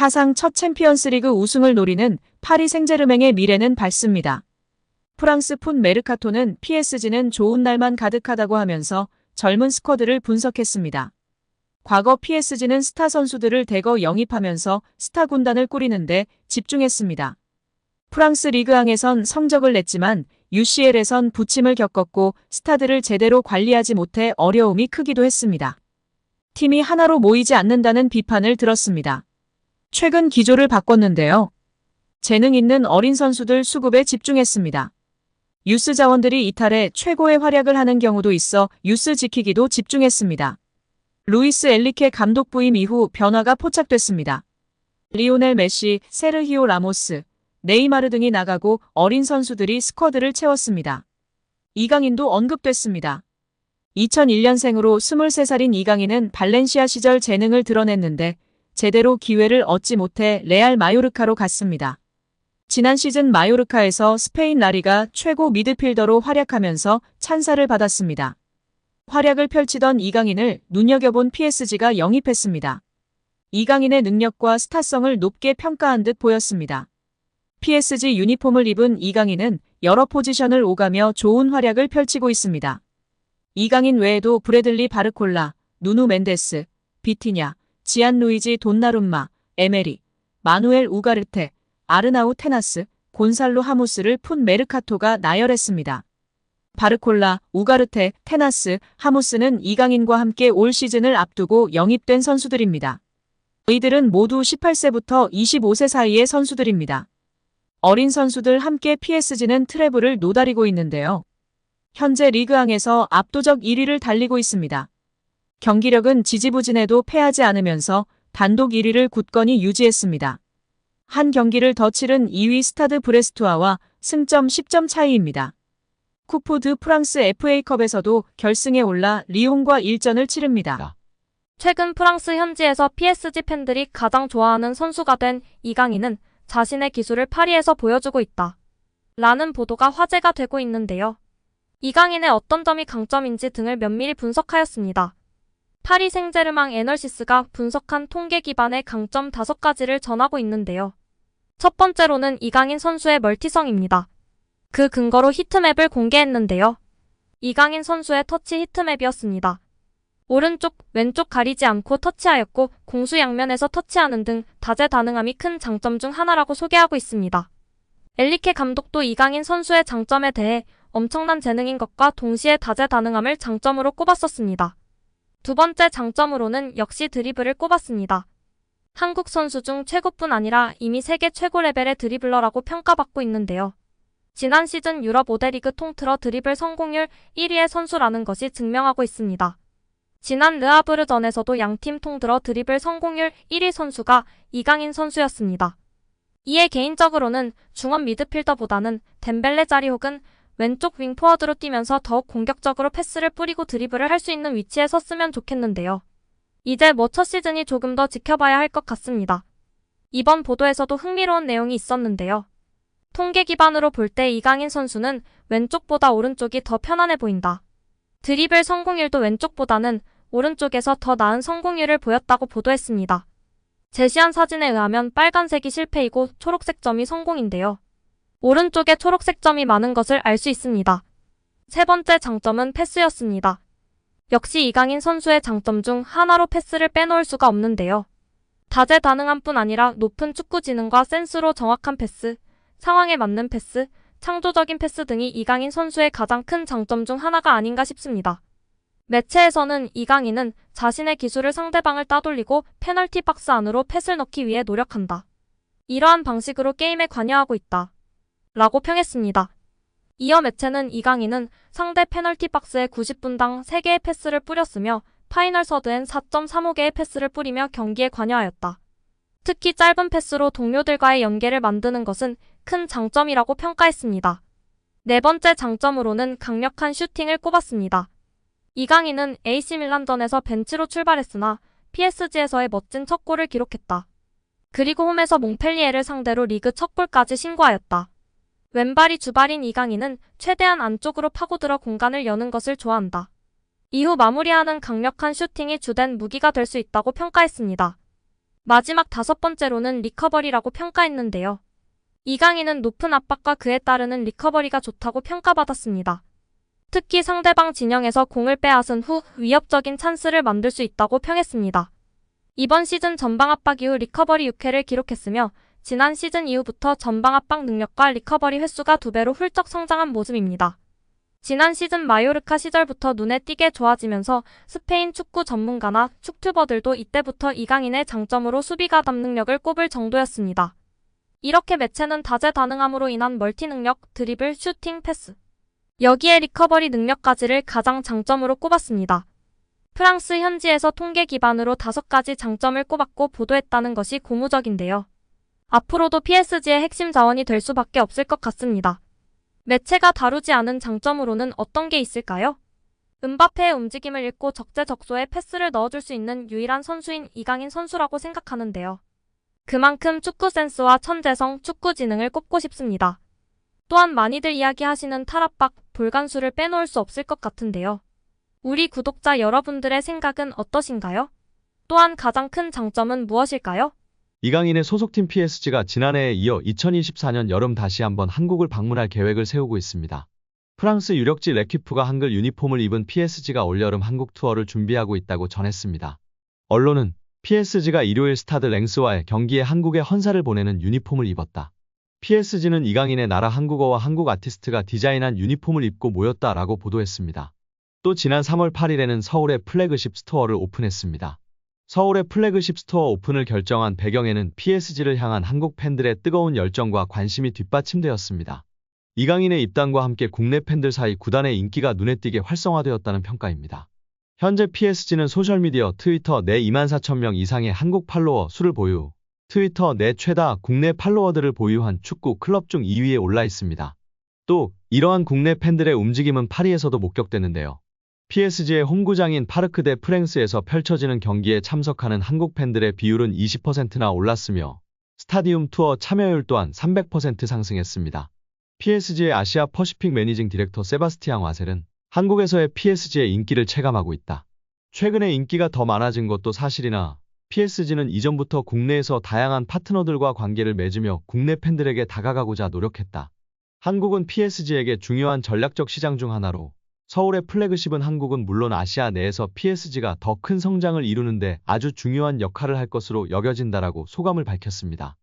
사상 첫 챔피언스리그 우승을 노리는 파리 생제르맹의 미래는 밝습니다. 프랑스 푼 메르카토는 PSG는 좋은 날만 가득하다고 하면서 젊은 스쿼드를 분석했습니다. 과거 PSG는 스타 선수들을 대거 영입하면서 스타 군단을 꾸리는데 집중했습니다. 프랑스 리그왕에선 성적을 냈지만 UCL에선 부침을 겪었고 스타들을 제대로 관리하지 못해 어려움이 크기도 했습니다. 팀이 하나로 모이지 않는다는 비판을 들었습니다. 최근 기조를 바꿨는데요. 재능 있는 어린 선수들 수급에 집중했습니다. 유스 자원들이 이탈해 최고의 활약을 하는 경우도 있어 유스 지키기도 집중했습니다. 루이스 엘리케 감독 부임 이후 변화가 포착됐습니다. 리오넬 메시, 세르히오 라모스, 네이마르 등이 나가고 어린 선수들이 스쿼드를 채웠습니다. 이강인도 언급됐습니다. 2001년생으로 23살인 이강인은 발렌시아 시절 재능을 드러냈는데 제대로 기회를 얻지 못해 레알 마요르카로 갔습니다. 지난 시즌 마요르카에서 스페인 라리가 최고 미드필더로 활약하면서 찬사를 받았습니다. 활약을 펼치던 이강인을 눈여겨본 PSG가 영입했습니다. 이강인의 능력과 스타성을 높게 평가한 듯 보였습니다. PSG 유니폼을 입은 이강인은 여러 포지션을 오가며 좋은 활약을 펼치고 있습니다. 이강인 외에도 브래들리 바르콜라, 누누 멘데스, 비티냐, 지안 루이지 돈나룸마, 에메리, 마누엘 우가르테, 아르나우 테나스, 곤살로 하무스를 푼 메르카토가 나열했습니다. 바르콜라, 우가르테, 테나스, 하무스는 이강인과 함께 올 시즌을 앞두고 영입된 선수들입니다. 이들은 모두 18세부터 25세 사이의 선수들입니다. 어린 선수들 함께 PSG는 트래블을 노다리고 있는데요. 현재 리그왕에서 압도적 1위를 달리고 있습니다. 경기력은 지지부진해도 패하지 않으면서 단독 1위를 굳건히 유지했습니다. 한 경기를 더 치른 2위 스타드 브레스투아와 승점 10점 차이입니다. 쿠프 드 프랑스 FA컵에서도 결승에 올라 리옹과 일전을 치릅니다. 최근 프랑스 현지에서 PSG 팬들이 가장 좋아하는 선수가 된 이강인은 자신의 기술을 파리에서 보여주고 있다. 라는 보도가 화제가 되고 있는데요. 이강인의 어떤 점이 강점인지 등을 면밀히 분석하였습니다. 파리 생제르망 애널시스가 분석한 통계 기반의 강점 5가지를 전하고 있는데요. 첫 번째로는 이강인 선수의 멀티성입니다. 그 근거로 히트맵을 공개했는데요. 이강인 선수의 터치 히트맵이었습니다. 오른쪽, 왼쪽 가리지 않고 터치하였고 공수 양면에서 터치하는 등 다재다능함이 큰 장점 중 하나라고 소개하고 있습니다. 엘리케 감독도 이강인 선수의 장점에 대해 엄청난 재능인 것과 동시에 다재다능함을 장점으로 꼽았었습니다. 두 번째 장점으로는 역시 드리블을 꼽았습니다. 한국 선수 중 최고뿐 아니라 이미 세계 최고 레벨의 드리블러라고 평가받고 있는데요. 지난 시즌 유럽 5대 리그 통틀어 드리블 성공률 1위의 선수라는 것이 증명하고 있습니다. 지난 르아브르전에서도 양팀 통들어 드리블 성공률 1위 선수가 이강인 선수였습니다. 이에 개인적으로는 중원 미드필더보다는 덴벨레 자리 혹은 왼쪽 윙포워드로 뛰면서 더욱 공격적으로 패스를 뿌리고 드리블을 할 수 있는 위치에 섰으면 좋겠는데요. 이제 뭐 첫 시즌이 조금 더 지켜봐야 할 것 같습니다. 이번 보도에서도 흥미로운 내용이 있었는데요. 통계 기반으로 볼 때 이강인 선수는 왼쪽보다 오른쪽이 더 편안해 보인다. 드리블 성공률도 왼쪽보다는 오른쪽에서 더 나은 성공률을 보였다고 보도했습니다. 제시한 사진에 의하면 빨간색이 실패이고 초록색 점이 성공인데요. 오른쪽에 초록색 점이 많은 것을 알 수 있습니다. 세 번째 장점은 패스였습니다. 역시 이강인 선수의 장점 중 하나로 패스를 빼놓을 수가 없는데요. 다재다능한 뿐 아니라 높은 축구 지능과 센스로 정확한 패스, 상황에 맞는 패스, 창조적인 패스 등이 이강인 선수의 가장 큰 장점 중 하나가 아닌가 싶습니다. 매체에서는 이강인은 자신의 기술을 상대방을 따돌리고 페널티 박스 안으로 패스를 넣기 위해 노력한다. 이러한 방식으로 게임에 관여하고 있다. 라고 평했습니다. 이어 매체는 이강인은 상대 페널티 박스에 90분당 3개의 패스를 뿌렸으며 파이널 서드엔 4.35개의 패스를 뿌리며 경기에 관여하였다. 특히 짧은 패스로 동료들과의 연계를 만드는 것은 큰 장점이라고 평가했습니다. 네 번째 장점으로는 강력한 슈팅을 꼽았습니다. 이강인은 AC 밀란전에서 벤치로 출발했으나 PSG에서의 멋진 첫 골을 기록했다. 그리고 홈에서 몽펠리에를 상대로 리그 첫 골까지 신고하였다. 왼발이 주발인 이강인은 최대한 안쪽으로 파고들어 공간을 여는 것을 좋아한다. 이후 마무리하는 강력한 슈팅이 주된 무기가 될 수 있다고 평가했습니다. 마지막 다섯 번째로는 리커버리라고 평가했는데요. 이강인은 높은 압박과 그에 따르는 리커버리가 좋다고 평가받았습니다. 특히 상대방 진영에서 공을 빼앗은 후 위협적인 찬스를 만들 수 있다고 평했습니다. 이번 시즌 전방 압박 이후 리커버리 6회를 기록했으며 지난 시즌 이후부터 전방 압박 능력과 리커버리 횟수가 두 배로 훌쩍 성장한 모습입니다. 지난 시즌 마요르카 시절부터 눈에 띄게 좋아지면서 스페인 축구 전문가나 축튜버들도 이때부터 이강인의 장점으로 수비 가 담 능력을 꼽을 정도였습니다. 이렇게 매체는 다재다능함으로 인한 멀티 능력, 드리블, 슈팅, 패스. 여기에 리커버리 능력까지를 가장 장점으로 꼽았습니다. 프랑스 현지에서 통계 기반으로 다섯 가지 장점을 꼽았고 보도했다는 것이 고무적인데요. 앞으로도 PSG의 핵심 자원이 될 수밖에 없을 것 같습니다. 매체가 다루지 않은 장점으로는 어떤 게 있을까요? 은바페의 움직임을 읽고 적재적소에 패스를 넣어줄 수 있는 유일한 선수인 이강인 선수라고 생각하는데요. 그만큼 축구 센스와 천재성, 축구 지능을 꼽고 싶습니다. 또한 많이들 이야기하시는 탈압박, 볼간수를 빼놓을 수 없을 것 같은데요. 우리 구독자 여러분들의 생각은 어떠신가요? 또한 가장 큰 장점은 무엇일까요? 이강인의 소속팀 PSG가 지난해에 이어 2024년 여름 다시 한번 한국을 방문할 계획을 세우고 있습니다. 프랑스 유력지 레퀴프가 한글 유니폼을 입은 PSG가 올여름 한국 투어를 준비하고 있다고 전했습니다. 언론은 PSG가 일요일 스타드 랭스와의 경기에 한국에 헌사를 보내는 유니폼을 입었다. PSG는 이강인의 나라 한국어와 한국 아티스트가 디자인한 유니폼을 입고 모였다라고 보도했습니다. 또 지난 3월 8일에는 서울의 플래그십 스토어를 오픈했습니다. 서울의 플래그십 스토어 오픈을 결정한 배경에는 PSG를 향한 한국 팬들의 뜨거운 열정과 관심이 뒷받침되었습니다. 이강인의 입단과 함께 국내 팬들 사이 구단의 인기가 눈에 띄게 활성화되었다는 평가입니다. 현재 PSG는 소셜미디어 트위터 내 2만 4천 명 이상의 한국 팔로워 수를 보유, 트위터 내 최다 국내 팔로워들을 보유한 축구 클럽 중 2위에 올라 있습니다. 또 이러한 국내 팬들의 움직임은 파리에서도 목격되는데요. PSG의 홈구장인 파르크 대 프랭스에서 펼쳐지는 경기에 참석하는 한국 팬들의 비율은 20%나 올랐으며 스타디움 투어 참여율 또한 300% 상승했습니다. PSG의 아시아 퍼시픽 매니징 디렉터 세바스티앙 와셀은 한국에서의 PSG의 인기를 체감하고 있다. 최근에 인기가 더 많아진 것도 사실이나 PSG는 이전부터 국내에서 다양한 파트너들과 관계를 맺으며 국내 팬들에게 다가가고자 노력했다. 한국은 PSG에게 중요한 전략적 시장 중 하나로 서울의 플래그십은 한국은 물론 아시아 내에서 PSG가 더 큰 성장을 이루는데 아주 중요한 역할을 할 것으로 여겨진다라고 소감을 밝혔습니다.